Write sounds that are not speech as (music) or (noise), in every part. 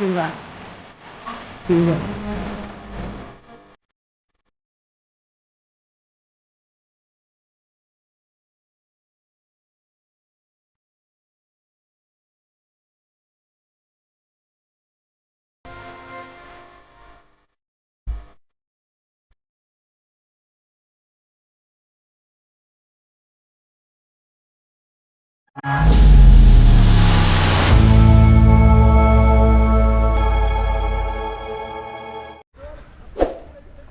như vậy như vậy Thank you.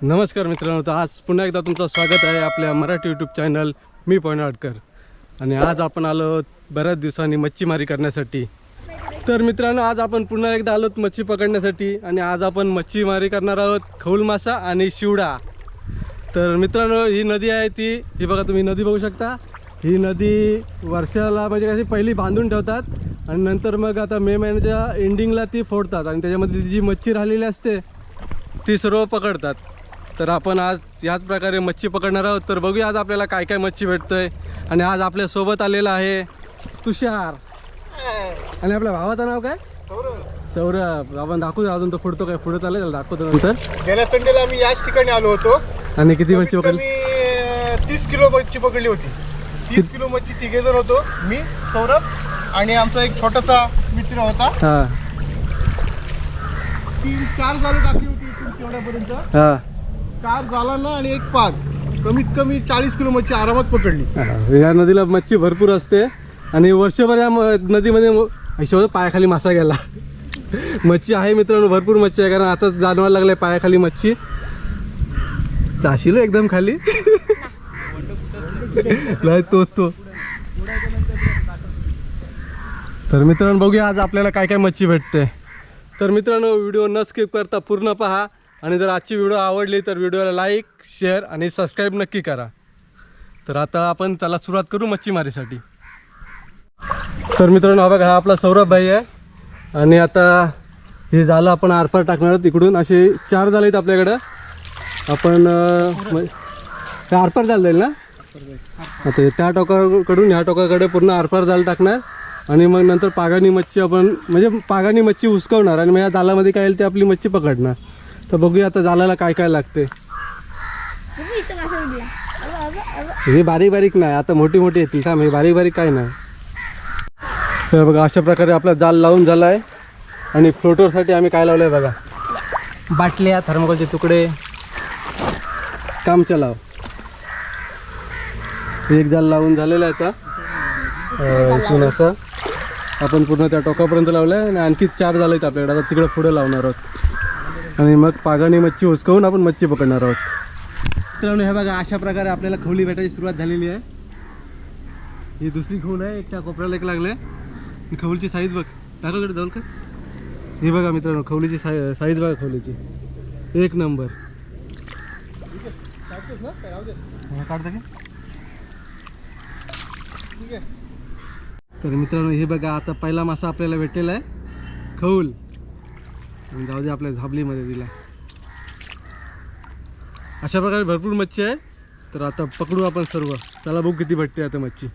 नमस्कार मित्रांनो तर आज पुन्हा एकदा तुमचं स्वागत आहे आपल्या मराठी यूट्यूब चॅनल मी पणाडकर आणि आज आपण आलो आहोत बऱ्याच दिवसांनी मच्छीमारी करण्यासाठी. तर मित्रांनो आज आपण पुन्हा एकदा आलो आहोत मच्छी पकडण्यासाठी. आणि आज आपण मच्छीमारी करणार आहोत खौल मासा आणि शिवडा. तर मित्रांनो ही नदी आहे ती. ही बघा तुम्ही नदी बघू शकता. ही नदी वर्षाला म्हणजे कशी पहिली बांधून ठेवतात. आणि नंतर मग आता मे महिन्याच्या एंडिंगला ती फोडतात. आणि त्याच्यामध्ये जी मच्छी राहिलेली असते ती सर्व पकडतात. तर आपण आज याच प्रकारे मच्छी पकडणार आहोत. तर बघूया आज आपल्याला काय काय मच्छी भेटतंय. आणि आज आपल्यासोबत आलेला आहे तुषार. आणि आपल्या भावाचं नाव काय? सौरभ. आपण दाखवू अजून तो फुडतो काय फुडत आलं त्याला दाखवतो नंतर. गेल्या संडेला आम्ही याच ठिकाणी आलो होतो. आणि किती मच्छी पकडली? तीस किलो मच्छी पकडली होती. तीस किलो मच्छी तिघे जण होतो मी सौरभ आणि आमचा एक छोटासा मित्र होता. हां. तीन चार जाळं टाकली होती तेवढ्यापर्यंत. चार झाला ना आणि एक पाक. कमीत कमी चाळीस किलो मच्छी आरामात पकडली. हा, या नदीला मच्छी भरपूर असते आणि वर्षभर या म- नदीमध्ये म- हिशोब पायाखाली मासा गेला. मच्छी आहे मित्रांनो भरपूर मच्छी आहे कारण आता जाणवायला लागले पायाखाली मच्छी. जाशील एकदम खाली? नाही तो तो. तर मित्रांनो बघूया आज आपल्याला काय काय मच्छी भेटते. तर मित्रांनो व्हिडिओ न स्किप करता पूर्ण पहा. आणि जर आजची व्हिडिओ आवडली तर व्हिडिओला लाईक शेअर आणि सबस्क्राईब नक्की करा. तर आता आपण त्याला सुरुवात करू मच्छीमारीसाठी. तर मित्रांनो हा बघा हा आपला सौरभ भाई आहे. आणि आता हे झालं आपण आरपार टाकणार आहोत इकडून. असे चार झाले आहेत आपल्याकडं. आपण आरपार जाल जाईल ना? आता त्या टोकाकडून ह्या टोकाकडे पूर्ण आरपार जाल टाकणार. आणि मग नंतर पागानी मच्छी आपण म्हणजे पागानी मच्छी हुसकवणार आणि मग या जालामध्ये काय येईल ते आपली मच्छी पकडणार. तर बघूया आता जालाला काय काय लागते. हे बारीक बारीक नाही आता मोठी मोठी येतील. का हे बारीक बारीक काय नाही. तर बघा अशा प्रकारे आपला जाल लावून झाला आहे आणि फ्लोटरसाठी आम्ही काय लावलं आहे बघा. बाटल्या थर्मोकोलचे तुकडे. काम चलाव. एक जाल लावून झालेलं आहे आता. इथून असं. आपण पूर्ण त्या टोकापर्यंत लावलं आहे आणि आणखी चार झाले आहेत आपल्याकडे. आता तिकडे पुढे लावणार आहोत. आणि मग पागाने मच्छी उचकवून आपण मच्छी पकडणार आहोत. मित्रांनो हे बघा अशा प्रकारे आपल्याला खवली भेटायची सुरुवात झालेली आहे. ही दुसरी खवल आहे एक त्या कोपऱ्याला एक लागले खवलीची साईज बघ. दाखवकडे जाऊन का हे बघा मित्रांनो खवलीची साई साईज बघा खवलीची. एक नंबर. काढता का? तर मित्रांनो हे बघा आता पहिला मासा आपल्याला भेटलेला आहे. खौल आणि जाऊ दे आपल्या झाबलीमध्ये दिला अशा प्रकारे भरपूर मच्छी आहे. तर आता पकडू आपण सर्व. चला बघू किती भेटते आता मच्छी.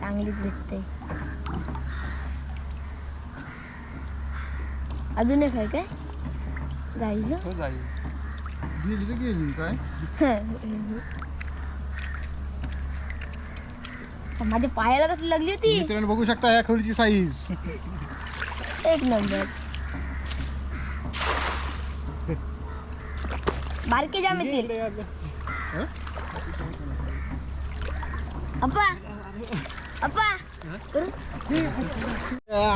चांगलीच भेटते. अजून एक आहे काय? जाईल? गेली तर गेली काय? (laughs) माझ्या पायाला कसली लागली होती? मित्रांनो बघू शकता या खवलीची साईज (laughs) एक नंबर. बारके जाम येतील अप्पा अप्पा.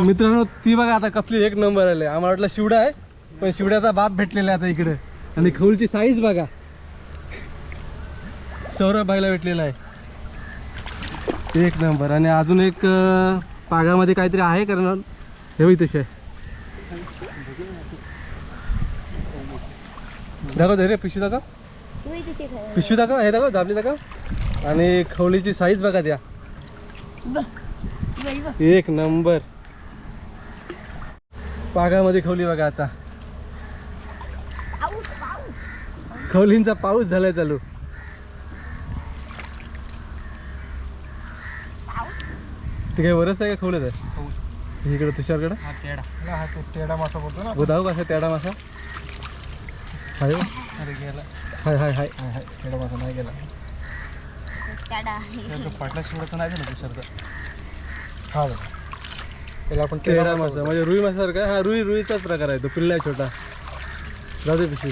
मित्रांनो ती बघा आता कसली एक नंबर आले. आम्हाला वाटलं शिवडा आहे पण शिवड्याचा बाप भेटलेला आहे आता इकडे. आणि खौलची साईज बघा. सौरभ भाईला भेटलेला आहे. एक नंबर. आणि अजून एक अं, पागामध्ये काहीतरी आहे कारण हे होई तसे दाखव दे रे पिशवी दाखव. तुम्ही तिथे खाय. पिशवी दाखव हे दाखव दाबली दाखव. आणि खवलीची साईज बघा द्या बाई बघ. एक नंबर. पागामध्ये खवली बघा आता. खवलींचा पाऊस झालाय चालू. ते काही वरच आहे का खवलत आहे? इकडे तुषारकडं? हा टेडा. हा ते टेडा मासा बोलतो ना हो कसा तेडा मासा? हाय हो. अरे गेला. हाय हाय हाय. हाय, हाय, टेडा मासा नाही गेला. तर नाही तुषारचा. हा बघा. त्याला आपण तेडा मासा म्हणजे रुई मासा का हा रुई रुईचाच प्रकार आहे तो. पिल्ला आहे छोटा. जाऊ दे पिशवी.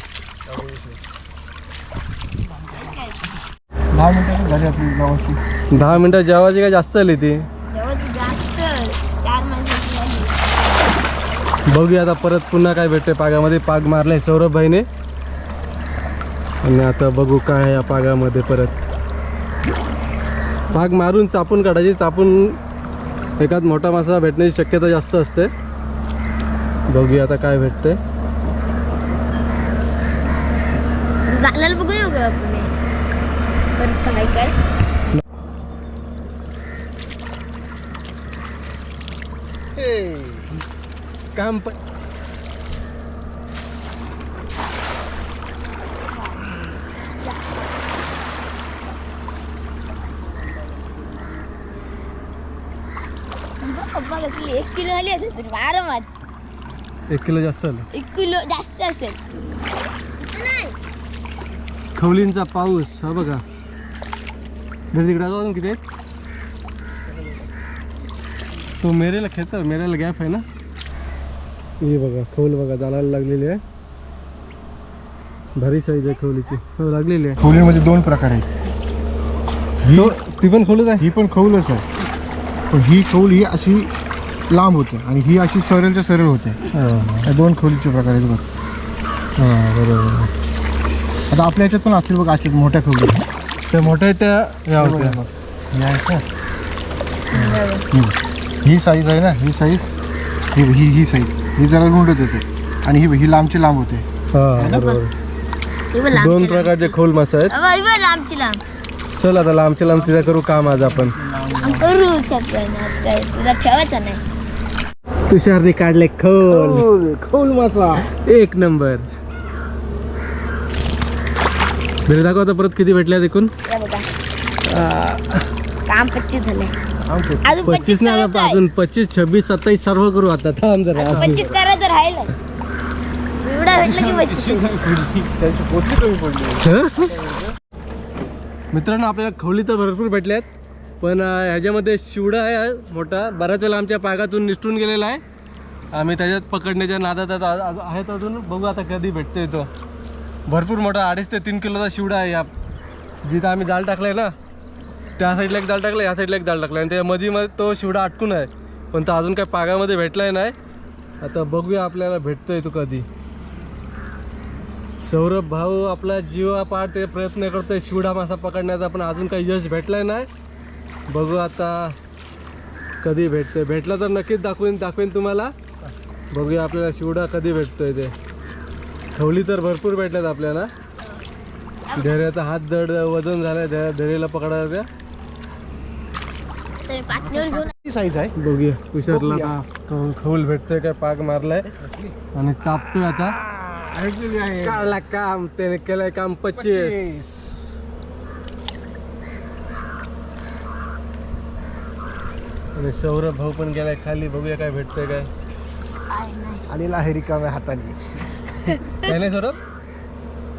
दहा मिनिटाची झाली आपली गावाची. दहा मिनटं जेवायची काय जास्त आली तू जास्त चार माणसाची झाली. बघूया आता परत पुन्हा काय भेटते पागामध्ये. पाग मारलाय सौरभ भाईने आणि आता बघू काय या पागामध्ये परत. पाग मारून चापून काढायची. चापून एखाद मोठा मासा भेटण्याची शक्यता जास्त असते. बघूया आता काय भेटते झालेलं बघून येऊ का आपण परत काय काय काम पण एक किलो झाली असेल तरी आरामात एक किलो जास्त आलं. एक किलो जास्त असेल. नाही खवलींचा पाऊस हा बघा. घरी तिकडे जाऊन किती आहेत? तो मेरेला खेळतो मेरेला गॅप आहे ना? हे बघा खौल बघा चालायला लागलेली आहे. भारी साईज आहे खवलीची हो लागलेली आहे. खवलीमध्ये दोन प्रकार आहेत. तो पण खोलत आहे? ही पण खौलच आहे. पण ही खौल ही अशी लांब होते आणि ही अशी सरळच्या सरळ होते. या दोन खौलीचे प्रकार आहेत बघ. हां बरोबर. आता आपल्या ह्याच्यात पण असतील बघ असे मोठ्या खौली. त्या मोठ्या आहेत त्या या होत्या. हे आहेत का? हम्म. ही साईज आहे ना ही साईज ही ही ही साईज ही जरा रुंडत होते आणि ही ही लांबची लांब होते. हां बरोबर. हे दोन. प्रकारचे खोल मासा आहेत. हे लांबची लांब. चल आता लांबच्या लांब तिचा करू काम आज आपण. तुला ठेवायचं नाही. तुषारने काढले खोल. खौल मासा. एक नंबर. बरे दाखव आता परत किती भेटल्या एकूण हे बघा. काम पच्चीस झाले. अजून पच्चीस नाही आता. अजून पच्चीस छब्बीस सत्तावीस सर्व करू आता. थांब जरा. करायचं राहिलं एवढा भेटलं की हं? मित्रांनो आपल्याला खवली तर भरपूर भेटल्या आहेत पण अं, ह्याच्यामध्ये शिवडा आहे मोठा. बऱ्याच वेळा आमच्या पागातून निसटून गेलेला आहे. आम्ही त्याच्यात पकडण्याच्या नादात आता आ- आ- आहेत अजून. बघू आता कधी भेटते तो. भरपूर मोठा अडीच ते तीन किलोचा शिवडा आहे या. जिथं आम्ही जाळ टाकलाय ना त्या साईडला एक जाळ टाकलं या साईडला एक जाळ टाकलं आणि त्या मध्ये मध्ये तो शिवडा अटकून आहे. पण तो अजून काय पागामध्ये भेटलाय नाही. आता बघूया आपल्याला भेटतोय तो कधी. सौरभ भाऊ आपला जीवा ते प्रयत्न करतोय शिवडा मासा पकडण्याचा पण अजून काही यश भेटलाय नाही. बघू आता कधी भेटतोय. भेटला तर नक्कीच दाखवेन दाखवेन तुम्हाला. बघूया आपल्याला शिवडा कधी भेटतोय ते. खवली तर भरपूर भेटल्यात आपल्याला. धैर्याचा हात जड वजन झालाय आहे धैर्याला पकडायला तर पाटणीवर घेऊन ही साईज आहे? बघूया तुषारला खवल भेटतोय काय पाक मारलाय. आणि चापतोय आता. काढला काम त्याने केलंय काम पच्चीस. आणि सौरभ भाऊ पण गेलाय खाली बघूया काय भेटतंय काय. आलेला आहे रिकाम्या हाताने. काय नाही सौरभ?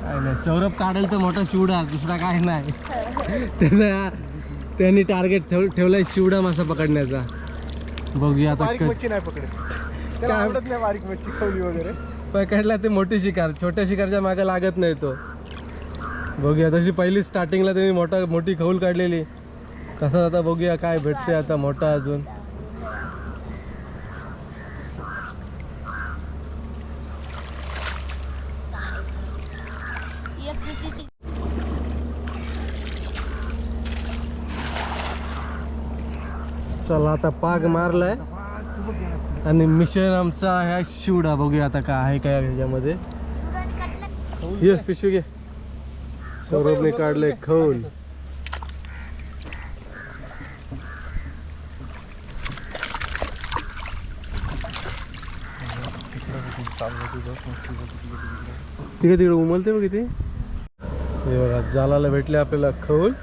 काय नाही. सौरभ काढेल तर मोठा शिवडा दुसरा काय नाही. त्याचा त्यांनी टार्गेट ठेव ठेवलाय शिवडा मासा पकडण्याचा. बघूया आता बारीक मच्छी नाही पकडत. त्याला काय? आवडत नाही बारीक मच्छी खवली वगैरे. पकडला ते मोठी शिकार छोट्या शिकारच्या मागे लागत नाही तो. बघूया तशी पहिली स्टार्टिंगला त्यांनी मोठा मोठी खौल काढलेली. कसं आता बघूया काय भेटते आता मोठा अजून एक किती- चला आता पाग मारलाय. आणि मिश्रण आमचा ह्या शिवडा. बघूया आता काय आहे काय ह्याच्यामध्ये. ये पिशवी घे. सौरभने काढलंय खौल तिकडे तिकडे उमलते बघ इथे हे बघा जालाला भेटले आपल्याला खौल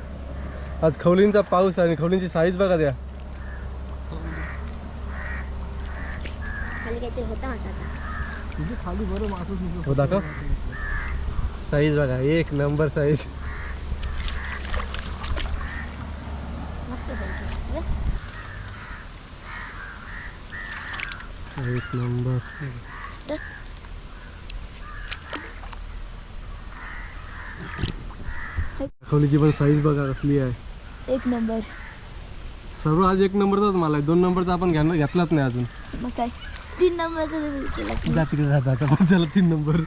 आज खवलींचा पाऊस आहे आणि खवलींची साईज बघा द्या होता मासा हो, साईज बघा एक नंबर साईज. एक नंबर. दाखवलीची पण साईज बघा कसली आहे. एक नंबर. सर्व आज एक नंबरचाच माल आहे. दोन नंबरचा आपण घ्या घेतलाच नाही अजून. मग काय? तीन नंबर आता पण झाला तीन नंबर.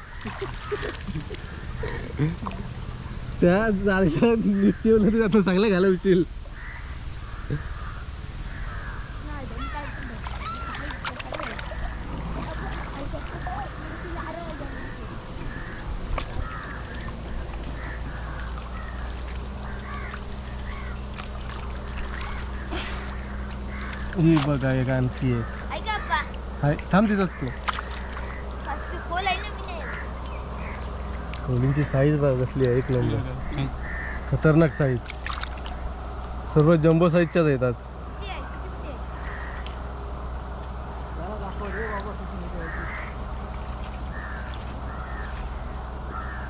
त्या जाळ्या नित्य आता चांगलं घालवशील ही बघा एक आणखी एक. हाय थांब तिथंच तू. खोलींची साईज बघा कसली आहे एक नंबर खतरनाक साईज सर्व जम्बो साईजच्याच येतात.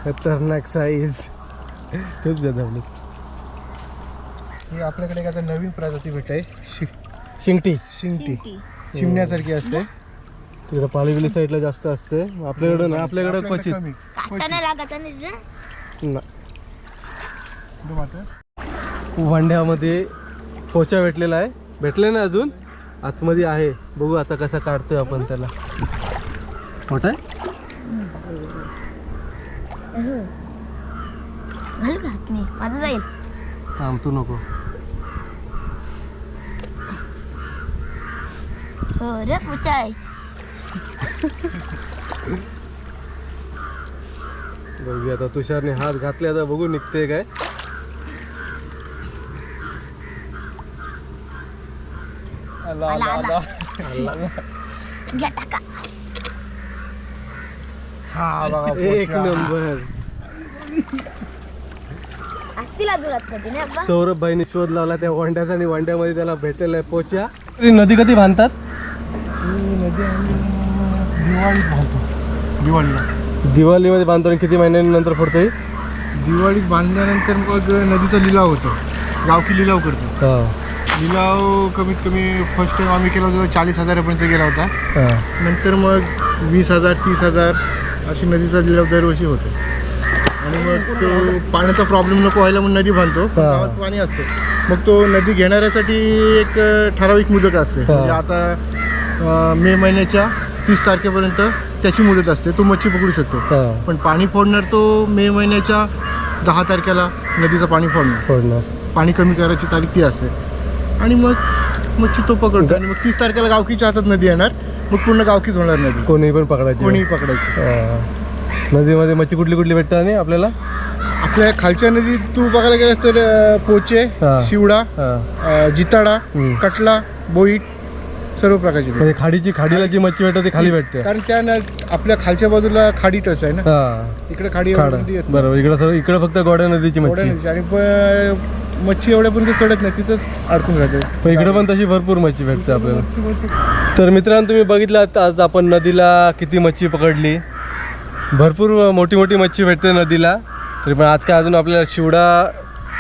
खतरनाक साईज खूप जादा ही आपल्याकडे एक आता नवीन प्रजाती भेट आहे शि शिंगटी. शिंगटी. शिंगटी. चिमण्यासारखी असते. तिकडे पालीबिली साईडला जास्त असते. आपल्याकडे नाही. आपल्याकडे आपल्याकडे क्वचित. कमी. काटाना लागत नाही तिथं? ना एकदम आता वांड्यामध्ये पोचा भेटलेला आहे. भेटले ना अजून? आतमध्ये आहे. बघू आता कसा काढतोय आपण त्याला. मोठा आहे. घाल का हात मी. माझा जाईल. थांब तू नको. हो रे पुचा आहे बघू आता तुषारने हात घातले आता बघू निघते काय आला आला, आला आला. आला घ्या टाका हा बघा एक. नंबर असतील अजून आतमध्ये सौरभ भाईने शोध लावला त्या वांड्यात आणि वांड्यामध्ये त्याला भेटलेला आहे पोच्या नदी कधी बांधतात ही आम्ही दिवाळीत बांधतो दिवाळीला दिवाळीमध्ये बांधतो आणि किती महिन्यांनंतर फोडतोय दिवाळीत बांधल्यानंतर मग नदीचा लिलाव होतो. गावकी लिलाव करतो. लिलाव कमीत कमी फर्स्ट टाइम आम्ही केला होता चाळीस हजारापर्यंत गेला होता. नंतर मग वीस हजार तीस हजार अशी नदीचा लिलाव दरवर्षी होतो. आणि मग तो पाण्याचा प्रॉब्लेम नको व्हायला म्हणून नदी बांधतो. पण हा. गावात पाणी असतं. मग तो नदी घेणाऱ्यासाठी एक ठराविक मुदत असते. हा. म्हणजे आता मे महिन्याच्या तीस तारखेपर्यंत त्याची मुदत असते. तो मच्छी पकडू शकतो. पण पाणी फोडणार तो मे महिन्याच्या दहा तारखेला नदीचं पाणी फोडणार. फोडणार. पाणी कमी करायची तारीख ती असते. आणि मग मच्छी तो पकडतो. आणि मग तीस तारखेला गावकीच्या हातात नदी येणार. मग पूर्ण गावकीच होणार नदी. कोणी पण पकडायची. कोणी पकडायची. हा. नदीमध्ये मच्छी कुठली कुठली भेटतात आणि आपल्याला? आपल्या खालच्या नदीत तू बघायला गेलास तर अं, पोचे हा. शिवडा हा. अं, जिताडा हम्म. कटला बोईट सर्व प्रकारचे भेटतात. म्हणजे खाडीची खाडीला जी मच्छी भेटते ती खाली भेटते. कारण त्या न- आपल्या खालच्या बाजूला खाडी टस आहे ना? हा. इकडे खाडी खाड. एवढ्यापर्यंत येत नाही. बरोबर. इकडे सर्व इकडे फक्त गोड्या नदीची एवढ्या मच्छी. नदीची. आणि प- मच्छी एवढ्यापर्यंत चढत नाही तिथंच अडकून राहते पण इकडे पण तशी भरपूर मच्छी भेटते आपल्याला. तर मित्रांनो तुम्ही बघितलं आता आज आपण नदीला किती मच्छी पकडली. भरपूर मोठी मोठी मच्छी भेटते नदीला. तरी पण आज काय अजून आपल्याला शिवडा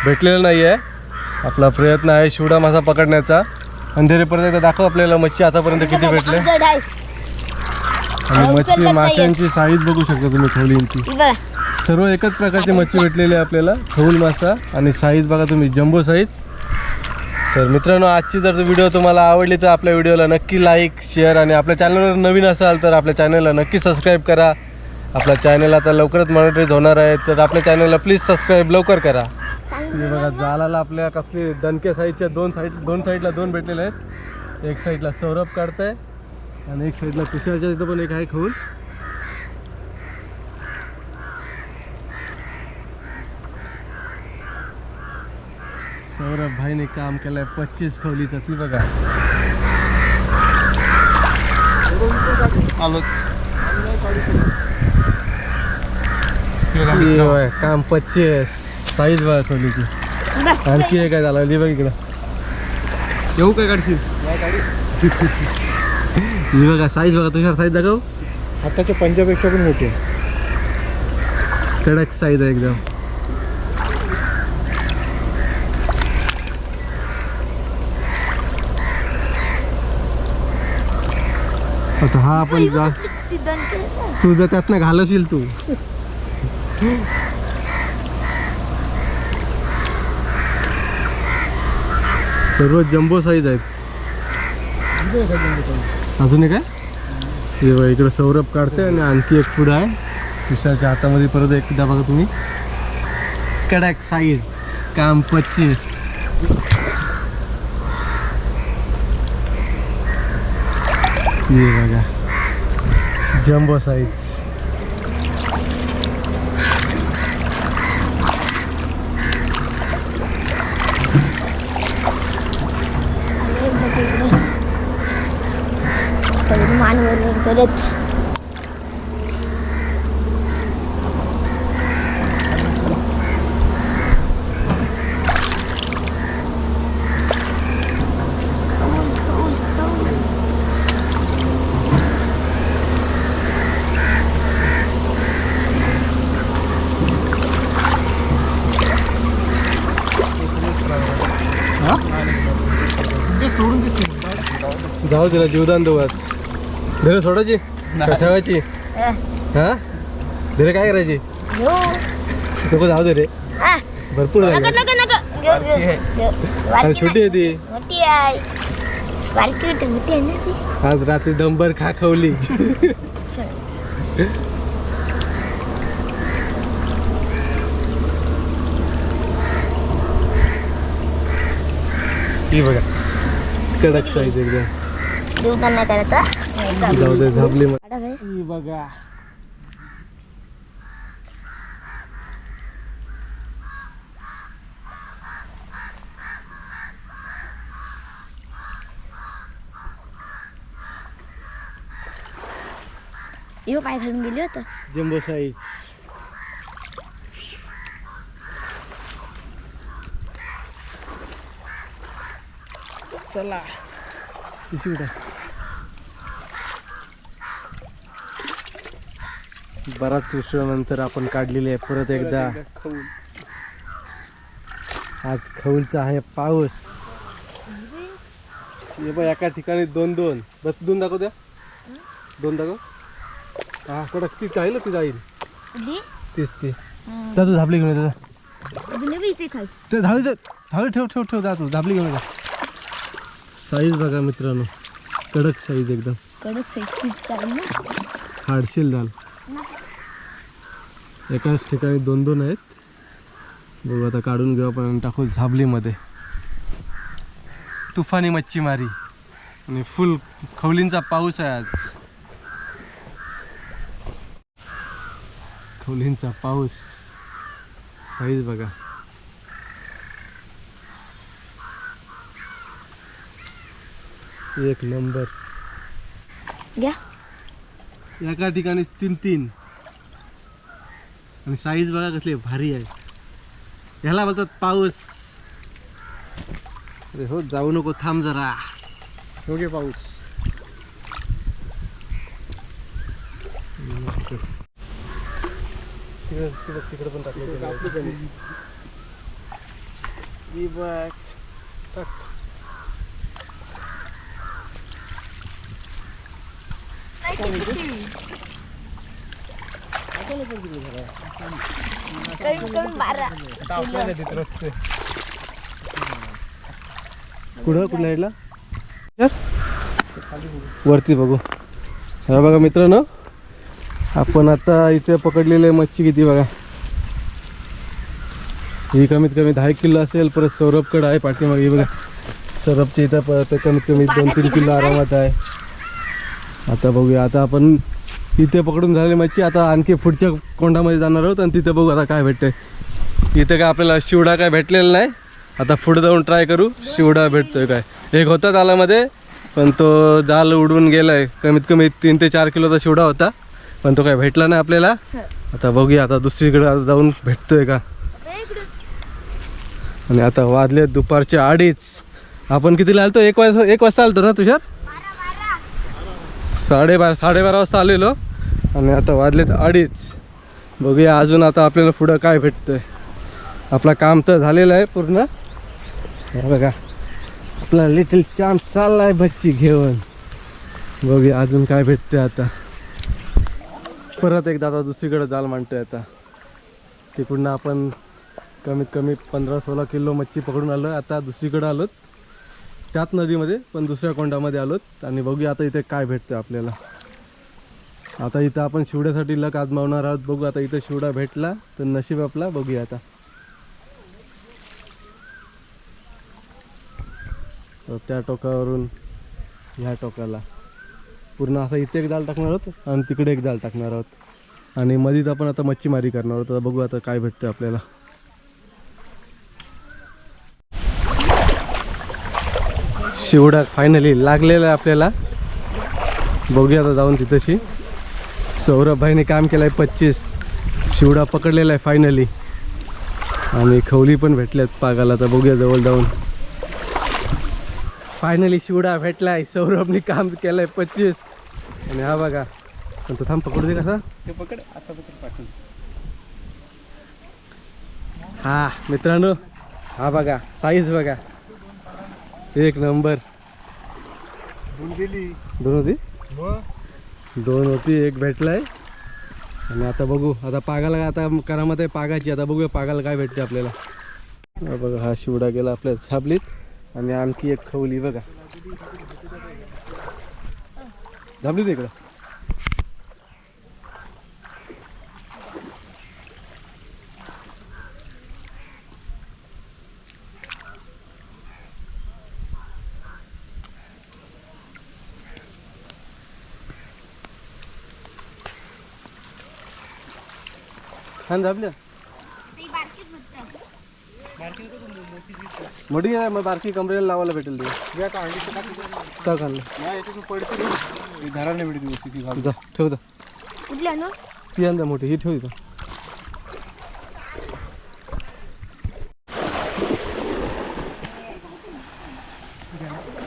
भेटलेला नाही आहे आपला प्रयत्न आहे शिवडा मासा पकडण्याचा. अंधेरीपर्यंत एकदा दाखव आपल्याला मच्छी आतापर्यंत किती भेटले. जड आहे. आणि मच्छी माशांची साईज बघू शकता तुम्ही खवलींची ही बघा. सर्व एकच प्रकारची मच्छी भेटलेली आहे आपल्याला खऊल मासा आणि साईज बघा तुम्ही जम्बो साईज. तर मित्रांनो आजची जर व्हिडिओ तुम्हाला आवडली तर आपल्या व्हिडिओला नक्की लाईक शेअर आणि आपल्या चॅनलवर नवीन असाल तर आपल्या चॅनलला नक्की सबस्क्राईब करा. आपल्या चॅनल आता लवकरच मॉनिटरीज होणार आहे तर आपल्या चॅनलला प्लीज सबस्क्राईब लवकर करा. हे बघा जालाला आपल्या कसली दणके साईडच्या दोन साईड दोन साईडला दोन भेटलेले आहेत. एक साईडला सौरभ काढतंय आणि एक साईडला तुषारच्या तिथं पण एक आहे खऊल सौरभ भाईने काम केलंय पच्चीस खोलीचं ती बघा हे बघा, काम पच्चीस. साईज बघा खोलीची बघ. आणखी एक काय झालं बघ इकडं. येऊ काय काढशील (laughs) ही बघा साईज बघा तुषार साईज दाखव. आताच्या पंजापेक्षा पण मोठे कडक साईज आहे एकदम. आता हा आपण जा (laughs) तू जर त्यातनं घालवशील तू. (laughs) सर्व जम्बो साईज आहेत. अजून एक आहे? हे बघा, इकडे सौरभ काढते आणि आणखी एक पुढं आहे. तुषारच्या हातामध्ये परत एकदा बघा तुम्ही. कडक साईज काम पच्चीस. हे बघा जम्बो साईज मान वर करत ते सोडून देते जाऊ तिला जीवदान देऊ आज धरे सोडायची? ठेवायची? हा. धरे काय करायची? नको जाऊ दे रे. भरपूर नका झाले छोटी आहे. ती? आज रात्री डंबर खा खवली. ही बघा. कडक साईज एकदम. देऊ पण नाही करायचा जाऊ दे झापली मग. काढा बाई. ही बघा. यो पाय घालून गेली होतं. जम्बो साईज चला पिशवी बराच उशिरानंतर आपण काढलेली आहे. परत एकदा आज खौलचा आहे पाऊस. हे बघ एका ठिकाणी दोन दोन. बस दोन दाखव द्या. दोन दाखव. हा कडक ती जाईल ती जाईल? तीच ती. जा तू झापली घेऊन खाली. ते धावली ठेव ठेव ठेव जा तू झापली घेऊन जा. साईज बघा मित्रांनो. कडक साईज एकदम. कडक साईज हाडशील दाल. एकाच ठिकाणी दोन दोन आहेत. बघू आता काढून घेऊ आपण टाकू झाबलीमध्ये. तुफानी मच्छीमारी. आणि फुल खवलींचा पाऊस आहे आज. खवलींचा पाऊस. साईज बघा. एक नंबर. घ्या. एका ठिकाणी तीन तीन. आणि साईज बघा कसली भारी आहे. ह्याला बोलतात पाऊस. अरे हो जाऊ नको थांब जरा. योग्य पाऊस. तिकडे तिकडे तिकडे पण टाकलं कमीत कमी बारा कुठं? कुठल्या साईडला वरती बघू. हा बघा मित्रांनो आपण आता इथे पकडलेले मच्छी किती बघा. ही कमीत कमी दहा एक किलो असेल परत सौरभकडं आहे पाठीमागे. ही बघा सौरभच्या इथं परत कमीत कमी दोन तीन किलो आरामात आहे. आता बघूया आता आपण इथे पकडून झाली मच्छी. आता आणखी पुढच्या कोंडामध्ये जाणार आहोत आणि तिथे बघू आता काय भेटतंय. इथे काय आपल्याला शिवडा काय भेटलेला नाही. आता पुढे जाऊन ट्राय करू. शिवडा भेटतोय काय. एक होता तालामध्ये पण तो जाल उडून गेलाय. कमीत कमी तीन ते चार किलोचा शिवडा होता. पण तो काय भेटला नाही आपल्याला. आता बघूया आता दुसरीकडे आता जाऊन भेटतोय का. आणि आता वाजले दुपारचे अडीच. आपण कितीला आलतो? एक वाजता एक वाजता आलतो ना तुषार? साडेबारा साडेबारा वाजता आलेलो. आणि आता वाजलेत अडीच. बघूया अजून आता आपल्याला पुढं काय भेटतंय. आपलं काम तर झालेलं आहे पूर्ण. बघा. आपला लिटिल चान्स चाललाय बच्ची घेऊन. बघूया अजून काय भेटते आता. परत एकदा आता दुसरीकडे जाल मांडतोय आता. तिकडनं आपण कमीत कमी पंधरा सोळा किलो मच्छी पकडून आलो आता दुसरीकडे आलोत. त्याच नदीमध्ये पण दुसऱ्या कोंडामध्ये आलोत. आणि बघूया आता इथे काय भेटतं आपल्याला. आता इथं आपण शिवड्यासाठी लक आजमावणार आहोत. बघू आता इथं शिवडा भेटला तर नशीब आपला. बघूया आता. तर त्या टोकावरून ह्या टोकाला. पूर्ण असा इथे एक जाल टाकणार आहोत आणि तिकडे एक जाल टाकणार आहोत. आणि मधीत आपण आता मच्छीमारी करणार आहोत. आता बघू आता काय भेटतं आपल्याला. शिवडा फायनली लागलेला आहे आपल्याला. बघूया आता जाऊन तिथंशी. सौरभ भाईने काम केलं आहे पच्चीस. शिवडा पकडलेला आहे फायनली आणि खवली पण भेटल्यात पागाला तर बघूया जवळ जाऊन. फायनली शिवडा भेटलाय. सौरभने काम केलंय पच्चीस. आणि हा बघा. पण तो थांब पकडू दे कसा? ते पकड असं पकड पाठवून. हा मित्रांनो हा बघा साईज बघा. एक नंबर. गेली दोन होती? दोन होती एक भेटलाय. आणि आता बघू आता पागाला आता करामत आहे पागाची. आता बघूया पागाला काय भेटते आपल्याला. बघा हा शिवडा गेला आपल्या छापलीत. आणि आणखी एक खवली बघा. झाबलीत इकडं? छान झाबल्या मोठी आहे मग बारकी कमरेला लावायला भेटेल ते. या का रे. घराने मिळते वस्तू ती घालून. जा ठेव जा. कुठली आणू? ती आणजा मोठी ही ठेव इथं.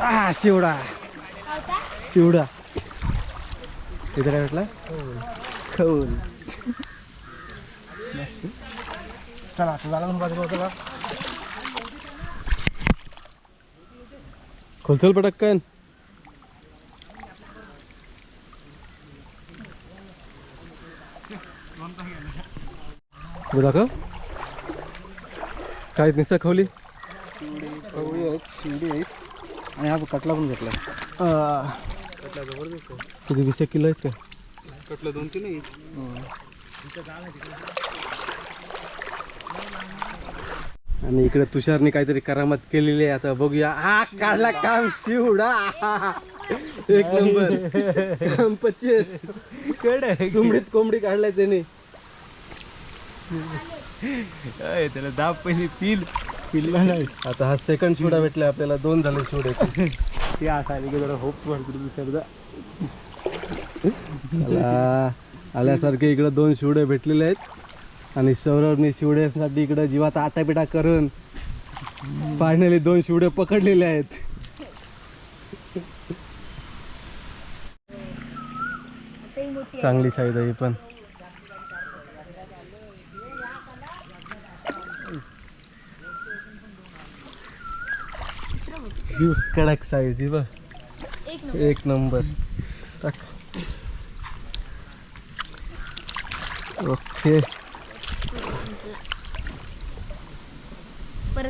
आ शिवडा. शिवडा. इथं काय भेटला? खऊन. चला आता झाला म्हणून बाजूला होता का खोलचल पटकन दाखव काय निसा खवली? कवळी आहेत शिवडी आहेत. आणि हा कटला पण घेतला किती वीस एक किलो आहेत का कटला दोन तीन आणि इकडे तुषारने काहीतरी करामत केलेली आहे. आता बघूया. हा काढला काम शिवडा. एक नंबर. काम पच्चीस. सुमडीत कोंबडी काढलाय त्याने. त्याला दाब पहिले पिल. पिल्ला नाही. आता हा सेकंड शिवडा भेटलाय आपल्याला. दोन झाले शिवडे. ते आता आली की जरा होप वाटतो आल्यासारखे इकडे दोन शिवडे भेटलेले आहेत. आणि सौरव मी शिवड्यांसाठी इकडे जीवात आटापिटा करून फायनली दोन शिवडे पकडलेले आहेत. चांगली साईज आहे पण. कडक साईज ही बघ. एक नंबर. एक नंबर टाक. ओके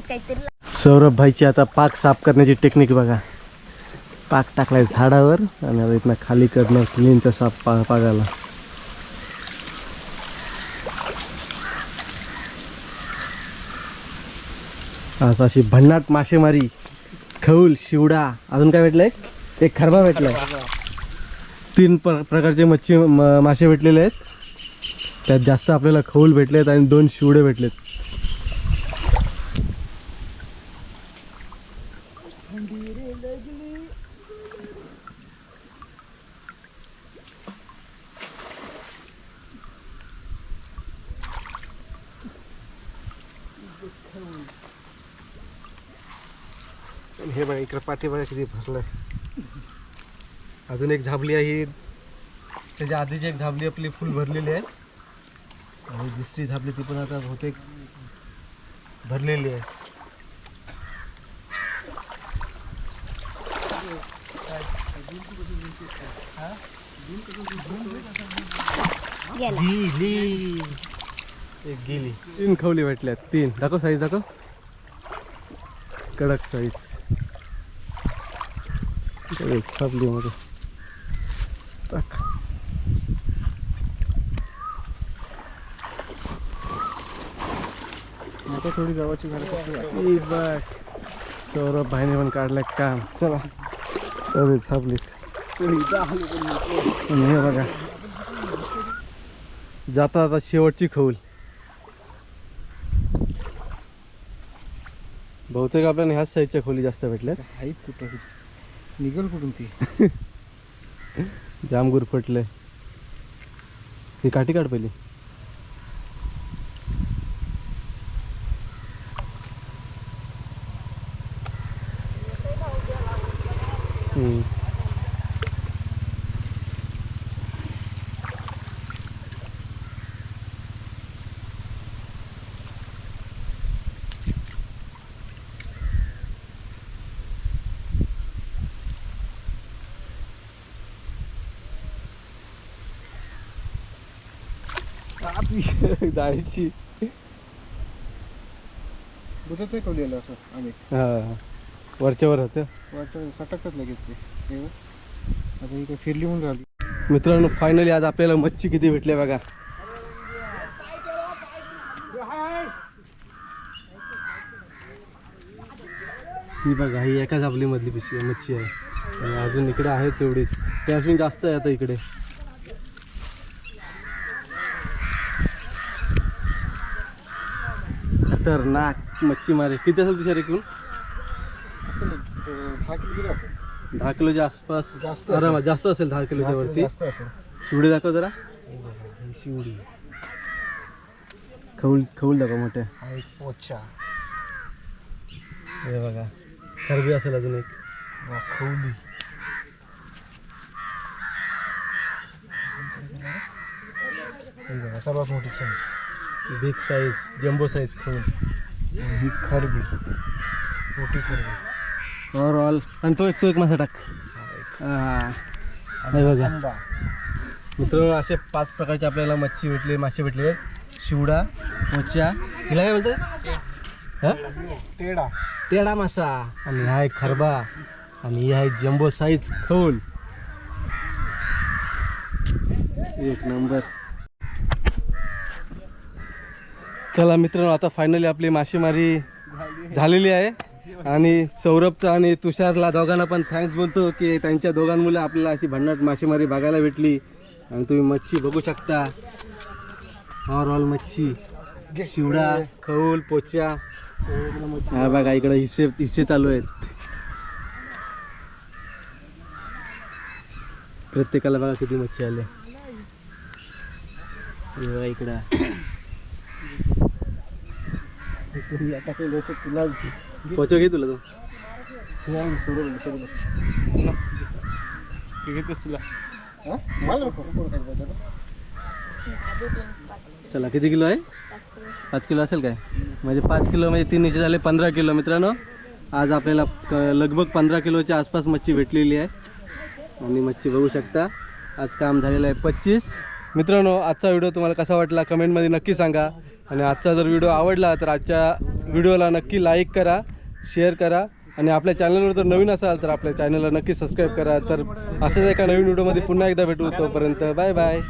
काहीतरी सौरभ भाईची आता पाक साफ करण्याची टेक्निक बघा. पाक टाकलाय झाडावर आणि आता इथनं खाली करणं क्लीनचा साफ पा पागाला आता अशी भन्नाट मासेमारी खौल शिवडा अजून काय भेटलंय? एक खरबा भेटलाय. तीन प्र प्रकारचे मच्छी मासे भेटलेले आहेत. त्यात जास्त आपल्याला खौल भेटलेत आणि दोन शिवडे भेटलेत. हे बघा इकडं पाठी किती भरलं आहे अजून एक झाबली आहे. ही त्याच्या आधीची एक झाबली आपली फुल भरलेली आहे. आणि दुसरी झाबली ती पण आता बहुतेक भरलेली आहे. गेली. एक गेली. तीन खवली भेटल्यात तीन. दाखव साईज दाखव. कडक साईज सापली मध्ये टाक आता थोडी गव्हाची घाल ई बघ सौरभ भाईने पण काढलाय काम चला अरे आणि हे बघा जाता आता शेवटची खौल बहुतेक आपल्याला ह्याच साईडच्या खोली जास्त भेटल्यात आहेत कुठं? निघल कुठून ती? (laughs) जाम गुरफटलंय. ही काठी काढ पहिली. हम्म. डाळीची बुजत नाही कवलेलं असं आम्ही हा. वरच्यावर होतं? वरचं सटकतात लगेच ते. आता ही काय फिरली म्हणून राहिली. मित्रांनो फायनली आज आपल्याला मच्छी किती भेटली बघा. ही बघा ही एकाच आपली मधली पिशवी मच्छी आहे. आणि अजून इकडे आहेत तेवढीच. ते अजून जास्त आहे आता इकडे. खतरनाक मच्छी मारे किती असेल तुझ्या एकूण? दहा किलोच्या आसपास. जास्त जास्त असेल दहा किलोच्या वरती. शिवडी दाखव जरा. शिवडी. खौल खौल दाखव मोठ्या हा पोचा हे बघा खरबी असेल अजून एक. खवली ही बघा सर्वात मोठी size big size jumbo size खौल ही खरबी मोठी खरबी ओव्हरऑल आणि तो एक तो एक मासा टाक. हा. बघा. आंबा मित्रांनो असे पाच प्रकारचे आपल्याला मच्छी भेटले मासे भेटले. शिवडा मोच्या. हिला काय बोलतात हा? टेडा. तेडा मासा. आणि हा एक खरबा. आणि हा एक जम्बो साईज खौल. एक नंबर. चला मित्रांनो आता फायनली आपली मासेमारी झालेली आहे. आणि सौरभचा आणि तुषारला दोघांना पण थँक्स बोलतो की त्यांच्या दोघांमुळे आपल्याला अशी भन्नाट मासेमारी बघायला भेटली. आणि तुम्ही मच्छी बघू शकता. ऑल मच्छी शिवडा खौल पोच्या हा बघा इकडे हिस्से हिस्से चालू आहेत. प्रत्येकाला बघा किती मच्छी आले. बघा इकडं. पोचो घे तुला तू. घेतेस तुला चला किती किलो आहे? पाच किलो असेल काय? म्हणजे पाच किलो म्हणजे तीन झाले पंधरा किलो. मित्रांनो आज आपल्याला लगभग पंधरा किलोच्या आसपास मच्छी भेटलेली आहे. आणि मच्छी बघू शकता. आज काम झालेलं आहे पच्चीस. मित्रांनो आजचा व्हिडिओ तुम्हाला कसा वाटला कमेंटमध्ये नक्की सांगा. आणि आजचा जर व्हिडिओ आवडला तर आजच्या व्हिडिओला नक्की लाईक करा शेअर करा. आणि आपल्या चॅनलवर जर नवीन असाल तर आपल्या चॅनलला नक्की सबस्क्राईब करा. तर असंच एका नवीन व्हिडिओमध्ये पुन्हा एकदा भेटू तोपर्यंत. Bye bye